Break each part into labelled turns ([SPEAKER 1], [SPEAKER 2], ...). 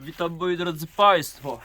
[SPEAKER 1] Witam moi drodzy Państwo.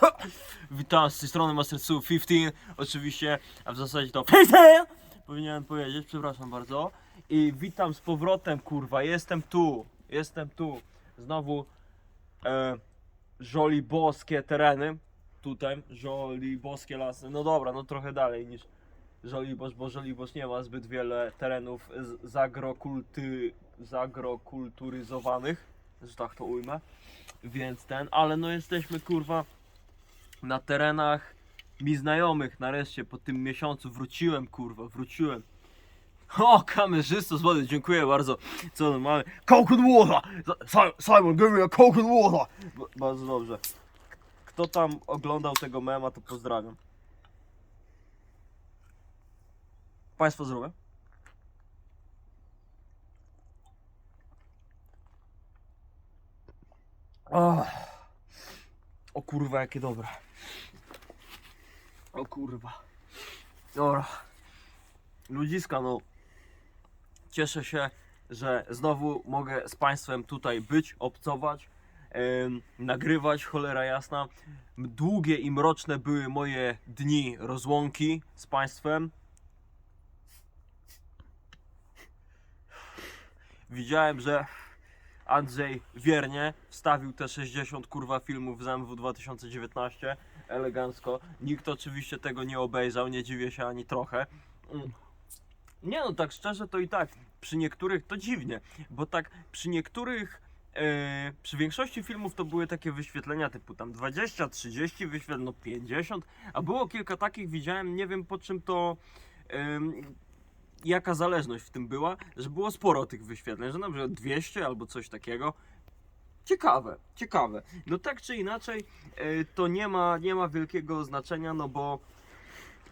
[SPEAKER 1] Witam z tej strony Mastersu 15. Oczywiście, a w zasadzie to 15 powinienem powiedzieć, przepraszam bardzo. I witam z powrotem, kurwa. Jestem tu. Jestem tu. Znowu e, żoliboskie tereny. Tutaj żoliboskie lasy. No dobra, no trochę dalej niż Żoliborz, bo Żoliborz nie ma zbyt wiele terenów zagrokulty, zagrokulturyzowanych, że tak to ujmę. Więc ten, ale no jesteśmy kurwa na terenach mi znajomych nareszcie po tym miesiącu wróciłem kurwa, wróciłem. O, kamerzysto z wody, dziękuję bardzo. Co tam mamy? And water! Si- Simon, give me a and water! B- bardzo dobrze. Kto tam oglądał tego mema, to pozdrawiam. Państwo zdrowe. O, o kurwa, jakie dobre. O kurwa. Dobra. Ludziska, no. Cieszę się, że znowu mogę z Państwem tutaj być, obcować, nagrywać, cholera jasna. Długie i mroczne były moje dni rozłąki z Państwem. Widziałem, że Andrzej wiernie wstawił te 60 kurwa filmów z MW 2019 elegancko. Nikt oczywiście tego nie obejrzał, nie dziwię się ani trochę. Mm. Nie no, tak szczerze to i tak, przy niektórych to dziwnie, bo tak przy niektórych, e, przy większości filmów to były takie wyświetlenia typu tam 20, 30 wyświetleń, no 50, a było kilka takich, widziałem, nie wiem po czym to, em, jaka zależność w tym była, że było sporo tych wyświetleń, że na przykład 200 albo coś takiego. Ciekawe, ciekawe. No tak czy inaczej, e, to nie ma, nie ma wielkiego znaczenia, no bo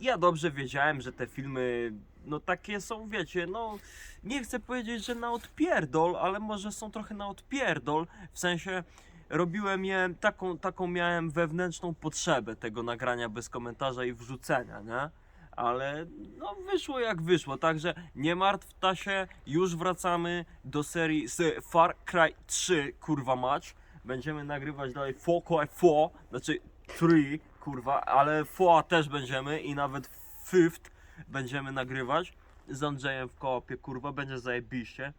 [SPEAKER 1] ja dobrze wiedziałem, że te filmy, no takie są, wiecie, no nie chcę powiedzieć, że na odpierdol, ale może są trochę na odpierdol, w sensie robiłem je, taką, taką miałem wewnętrzną potrzebę tego nagrania bez komentarza i wrzucenia, nie? Ale no wyszło jak wyszło, także nie martw się, już wracamy do serii z Far Cry 3, kurwa mać. Będziemy nagrywać dalej Far Cry 4, znaczy 3, kurwa, ale 4 też będziemy i nawet Fifth będziemy nagrywać z Andrzejem w koopie, kurwa, będzie zajebiście.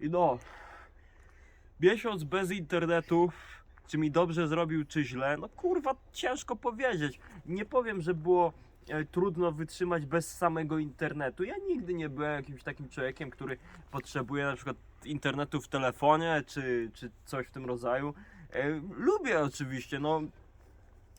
[SPEAKER 1] I no, miesiąc bez internetu, czy mi dobrze zrobił, czy źle, no kurwa, ciężko powiedzieć. Nie powiem, że było e, trudno wytrzymać bez samego internetu. Ja nigdy nie byłem jakimś takim człowiekiem, który potrzebuje na przykład internetu w telefonie, czy, czy coś w tym rodzaju. E, lubię oczywiście, no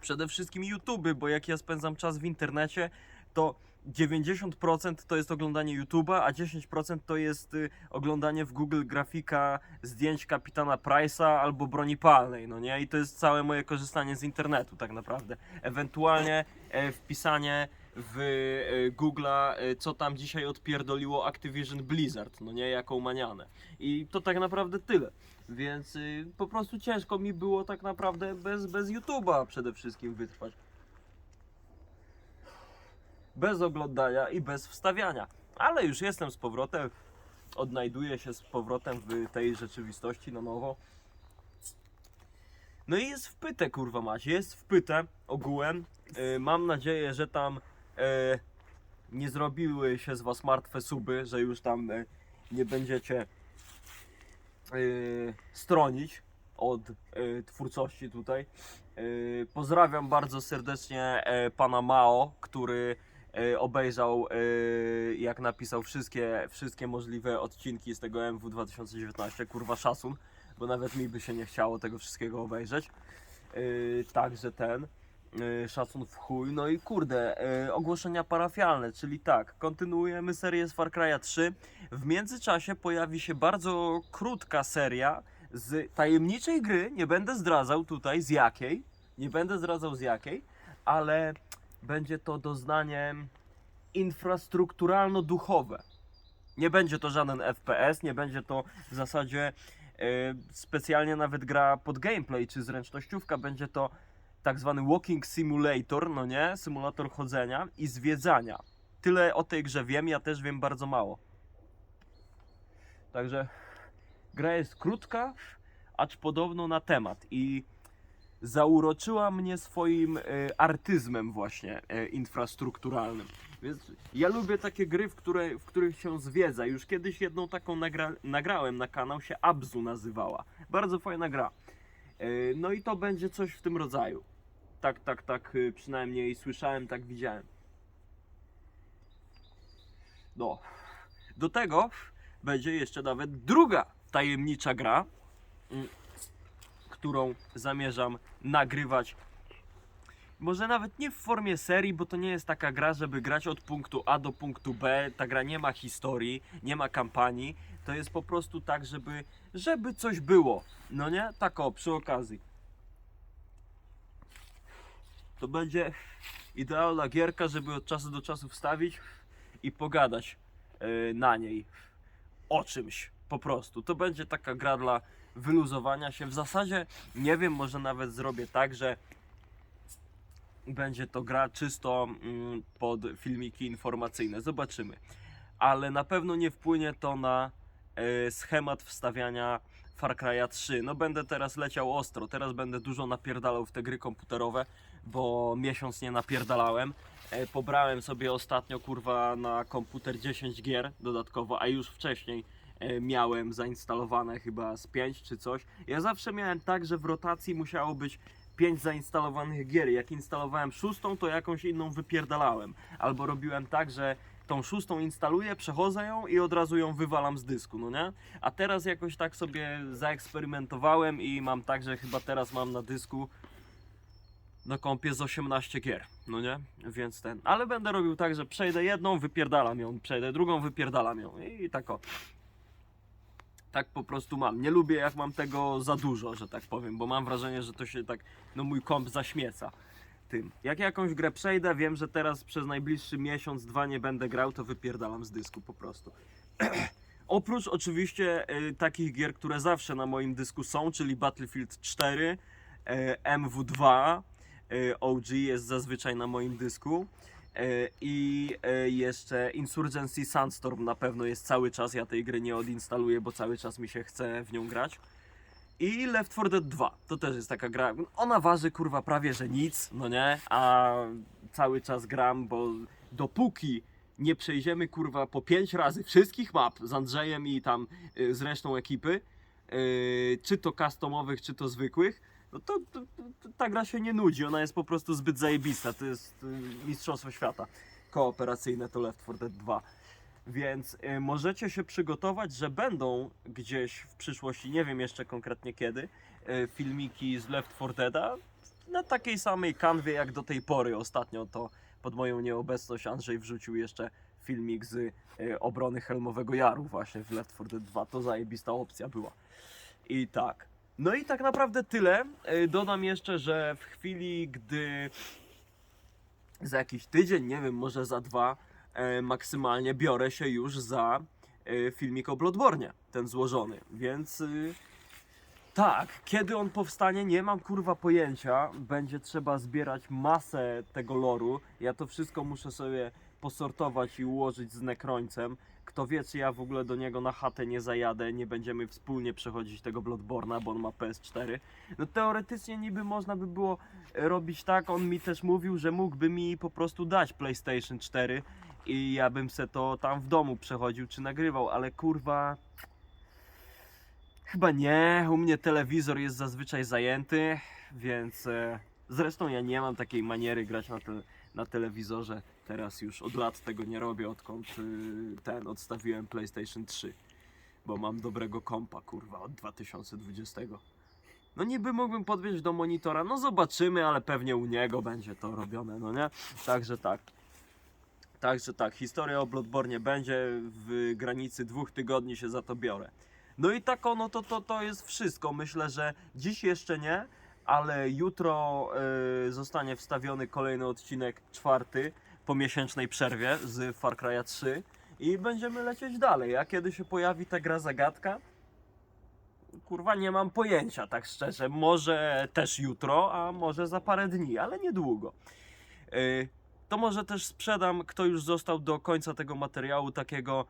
[SPEAKER 1] przede wszystkim YouTube, bo jak ja spędzam czas w internecie, to 90% to jest oglądanie YouTube'a, a 10% to jest y, oglądanie w Google grafika zdjęć kapitana Price'a albo broni palnej, no nie? I to jest całe moje korzystanie z internetu tak naprawdę. Ewentualnie e, wpisanie w e, Google'a, e, co tam dzisiaj odpierdoliło Activision Blizzard, no nie? Jaką manianę. I to tak naprawdę tyle. Więc y, po prostu ciężko mi było tak naprawdę bez, bez YouTube'a przede wszystkim wytrwać. Bez oglądania i bez wstawiania. Ale już jestem z powrotem. Odnajduję się z powrotem w tej rzeczywistości na nowo. No i jest wpyte, kurwa mać. Jest wpyte ogółem. Y, mam nadzieję, że tam e, nie zrobiły się z was martwe suby, że już tam e, nie będziecie y, stronić od y, twórczości tutaj. Y, pozdrawiam bardzo serdecznie e, pana Mao, który obejrzał, e, jak napisał wszystkie, wszystkie możliwe odcinki z tego MW 2019. Kurwa szacun, bo nawet mi by się nie chciało tego wszystkiego obejrzeć. Y, Także ten. Szacun w chuj. No i kurde, ogłoszenia parafialne, czyli tak, kontynuujemy serię z Far Cry'a 3. W międzyczasie pojawi się bardzo krótka seria z tajemniczej gry. Nie będę zdradzał tutaj z jakiej. Nie będę zdradzał z jakiej, ale będzie to doznaniem infrastrukturalno-duchowe. Nie będzie to żaden FPS, nie będzie to w zasadzie e, specjalnie nawet gra pod gameplay czy zręcznościówka. Będzie to tak zwany walking simulator, no nie? Symulator chodzenia i zwiedzania. Tyle o tej grze wiem, ja też wiem bardzo mało. Także gra jest krótka, acz podobno na temat i zauroczyła mnie swoim e, artyzmem właśnie e, infrastrukturalnym. Więc ja lubię takie gry, w, które, w których się zwiedza. Już kiedyś jedną taką nagra, nagrałem na kanał, się Abzu nazywała. Bardzo fajna gra. E, no i to będzie coś w tym rodzaju. Tak, tak, tak e, przynajmniej słyszałem, tak widziałem. No. Do tego będzie jeszcze nawet druga tajemnicza gra, mm, którą zamierzam nagrywać. Może nawet nie w formie serii, bo to nie jest taka gra, żeby grać od punktu A do punktu B. Ta gra nie ma historii, nie ma kampanii. To jest po prostu tak, żeby, żeby coś było. No nie? Tak o, przy okazji. To będzie idealna gierka, żeby od czasu do czasu wstawić i pogadać yy, na niej o czymś po prostu. To będzie taka gra dla wyluzowania się. W zasadzie nie wiem, może nawet zrobię tak, że będzie to gra czysto mm, pod filmiki informacyjne. Zobaczymy. Ale na pewno nie wpłynie to na e, schemat wstawiania Far Cry'a 3. No będę teraz leciał ostro. Teraz będę dużo napierdalał w te gry komputerowe, bo miesiąc nie napierdalałem. E, pobrałem sobie ostatnio kurwa na komputer 10 gier dodatkowo, a już wcześniej miałem zainstalowane chyba z 5 czy coś. Ja zawsze miałem tak, że w rotacji musiało być 5 zainstalowanych gier. Jak instalowałem szóstą, to jakąś inną wypierdalałem. Albo robiłem tak, że tą szóstą instaluję, przechodzę ją i od razu ją wywalam z dysku, no nie? A teraz jakoś tak sobie zaeksperymentowałem i mam tak, że chyba teraz mam na dysku na kompie z 18 gier, no nie? Więc ten. Ale będę robił tak, że przejdę jedną, wypierdalam ją, przejdę drugą, wypierdalam ją i tak o. Tak po prostu mam. Nie lubię jak mam tego za dużo, że tak powiem, bo mam wrażenie, że to się tak, no mój komp zaśmieca tym. Jak jakąś grę przejdę, wiem, że teraz przez najbliższy miesiąc, dwa nie będę grał, to wypierdalam z dysku po prostu. Oprócz oczywiście y, takich gier, które zawsze na moim dysku są, czyli Battlefield 4, y, MW2, y, OG jest zazwyczaj na moim dysku. Y, I y, jeszcze Insurgency Sandstorm na pewno jest cały czas. Ja tej gry nie odinstaluję, bo cały czas mi się chce w nią grać. I Left 4 Dead 2 to też jest taka gra. Ona waży kurwa prawie że nic, no nie? A cały czas gram, bo dopóki nie przejdziemy kurwa po 5 razy wszystkich map z Andrzejem i tam y, z resztą ekipy, y, czy to customowych, czy to zwykłych, no to, to, to ta gra się nie nudzi. Ona jest po prostu zbyt zajebista. To jest y, mistrzostwo świata kooperacyjne to Left 4 Dead 2. Więc y, możecie się przygotować, że będą gdzieś w przyszłości, nie wiem jeszcze konkretnie kiedy, y, filmiki z Left 4 Deada na takiej samej kanwie jak do tej pory. Ostatnio to pod moją nieobecność Andrzej wrzucił jeszcze filmik z y, obrony Helmowego Jaru właśnie w Left 4 Dead 2. To zajebista opcja była. I tak. No i tak naprawdę tyle. Y, Dodam jeszcze, że w chwili, gdy za jakiś tydzień, nie wiem, może za dwa, e, maksymalnie biorę się już za e, filmik o Bloodborne, ten złożony, więc y, tak, kiedy on powstanie, nie mam kurwa pojęcia, będzie trzeba zbierać masę tego loru, ja to wszystko muszę sobie posortować i ułożyć z Nekrońcem, kto wie, czy ja w ogóle do niego na chatę nie zajadę, nie będziemy wspólnie przechodzić tego Bloodborna, bo on ma PS4. No teoretycznie niby można by było robić tak, on mi też mówił, że mógłby mi po prostu dać PlayStation 4 i ja bym se to tam w domu przechodził czy nagrywał, ale kurwa... Chyba nie, u mnie telewizor jest zazwyczaj zajęty, więc e, zresztą ja nie mam takiej maniery grać na, te, na telewizorze. Teraz już od lat tego nie robię, odkąd y, ten odstawiłem PlayStation 3. Bo mam dobrego kompa, kurwa, od 2020. No niby mógłbym podwieźć do monitora, no zobaczymy, ale pewnie u niego będzie to robione, no nie? Także tak. Także tak, historia o Bloodborne będzie w granicy dwóch tygodni się za to biorę. No i tak ono to, to, to jest wszystko. Myślę, że dziś jeszcze nie, ale jutro y, zostanie wstawiony kolejny odcinek czwarty po miesięcznej przerwie z Far Cry'a 3 i będziemy lecieć dalej. A kiedy się pojawi ta gra zagadka? Kurwa, nie mam pojęcia, tak szczerze. Może też jutro, a może za parę dni, ale niedługo. Y, to może też sprzedam, kto już został do końca tego materiału, takiego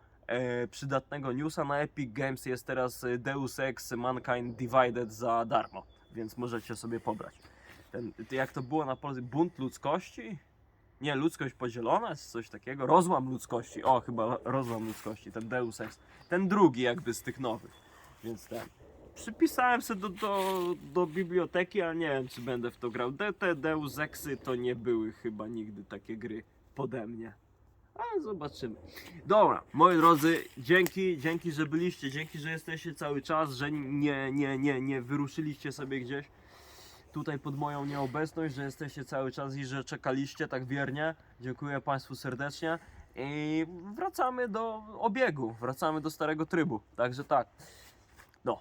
[SPEAKER 1] przydatnego newsa. Na Epic Games jest teraz e, Deus Ex Mankind Divided za darmo, więc możecie sobie pobrać. Ten, jak to było na polsku? Bunt ludzkości? Nie, ludzkość podzielona, coś takiego. Rozłam ludzkości. O, chyba rozłam ludzkości, ten Deus Ex. Ten drugi jakby z tych nowych. Więc ten. Przypisałem sobie do, do, do biblioteki, ale nie wiem, czy będę w to grał. Te Deus Exy to nie były chyba nigdy takie gry pode mnie. Ale zobaczymy. Dobra, moi drodzy, dzięki, dzięki, że byliście, dzięki, że jesteście cały czas, że nie, nie, nie, nie wyruszyliście sobie gdzieś tutaj pod moją nieobecność, że jesteście cały czas i że czekaliście tak wiernie. Dziękuję Państwu serdecznie. I wracamy do obiegu, wracamy do starego trybu. Także tak. No,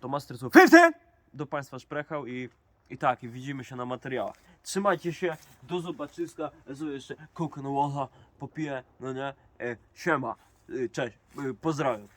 [SPEAKER 1] to Master Słów 50 do Państwa szprechał i, i tak, widzimy się na materiałach. Trzymajcie się, do zobaczyska. Sobie jeszcze water popiję, no nie? E, siema, e, cześć, e, pozdrawiam.